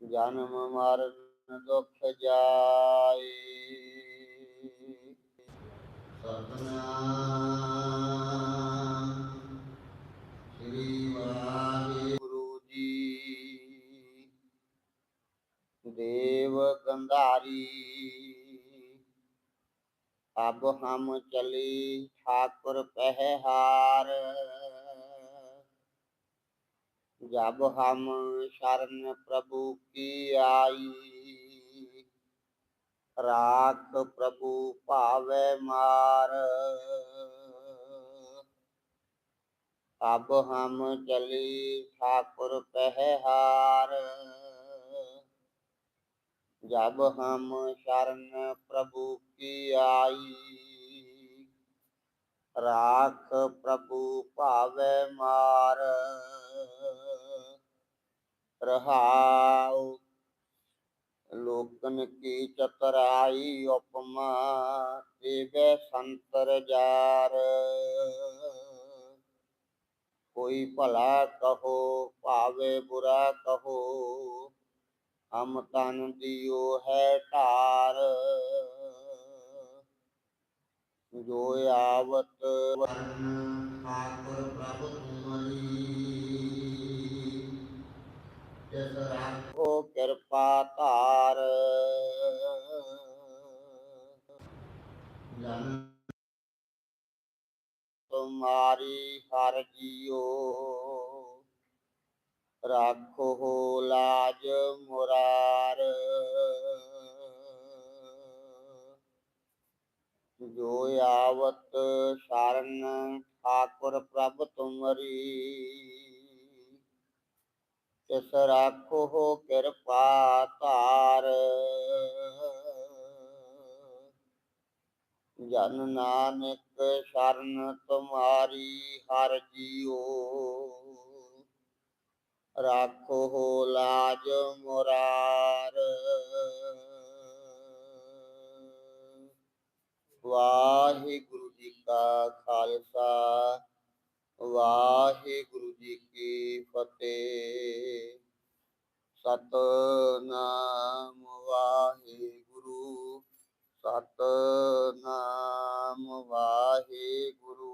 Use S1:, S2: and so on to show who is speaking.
S1: જન્મ માર્ગ દુઃખ જાય સતના શ્રી ગુરુજી દેવ ગંધારી ਅਬ ਹਮ ਚਲੀ ਠਾਕੁਰ ਪਹਿ ਹਾਰ ਜਬ ਹਮ ਸ਼ਰਨ ਪ੍ਰਭੂ ਕੀ ਆਈ? ਰਾਖ ਪ੍ਰਭੂ ਭਾਵੇ ਮਾਰ। ਅਬ ਹਮ ਚਲੀ ਠਾਕੁਰ ਪਹਿ ਹਾਰ जब हम शरण प्रभु की आई राख प्रभु पावे मार रहाओ लोकन की चतराई उपमा देवे संतर जार कोई भला कहो पावे बुरा कहो ਹਮ ਤਨ ਦਿਓ ਹੈ ਢਾਰ ਜੋ ਆਵਤ ਠਾਕੁਰ ਪ੍ਰਭੂ ਤੁਮਰੀ ਤਿਸ ਰੱਖੋ ਕਿਰਪਾ ਧਾਰ। ਜਨ ਤੁਮਾਰੀ ਹਰ ਜੀਓ। ਰਾਖੋ ਲਾਜ ਮੁਰਾਰ। ਜੋ ਆਵਤ ਸ਼ਰਨ ਠਾਕੁਰ ਪ੍ਰਭ ਤੁਮਰੀ, ਤਿਸ ਰਾਖੋ ਕਿਰਪਾ ਧਾਰ। ਜਨ ਨਾਨਕ ਸ਼ਰਨ ਤੁਮਾਰੀ ਹਰ ਜੀਓ। ਰਾਖੋ ਲਾਜ ਮੁਰਾਰ। ਵਾਹਿਗੁਰੂ ਜੀ ਕਾ ਖਾਲਸਾ, ਵਾਹਿਗੁਰੂ ਜੀ ਕੀ ਫਤਿਹ। ਸਤਨਾਮ ਵਾਹਿਗੁਰੂ ਸਤਨਾਮ ਵਾਹਿਗੁਰੂ।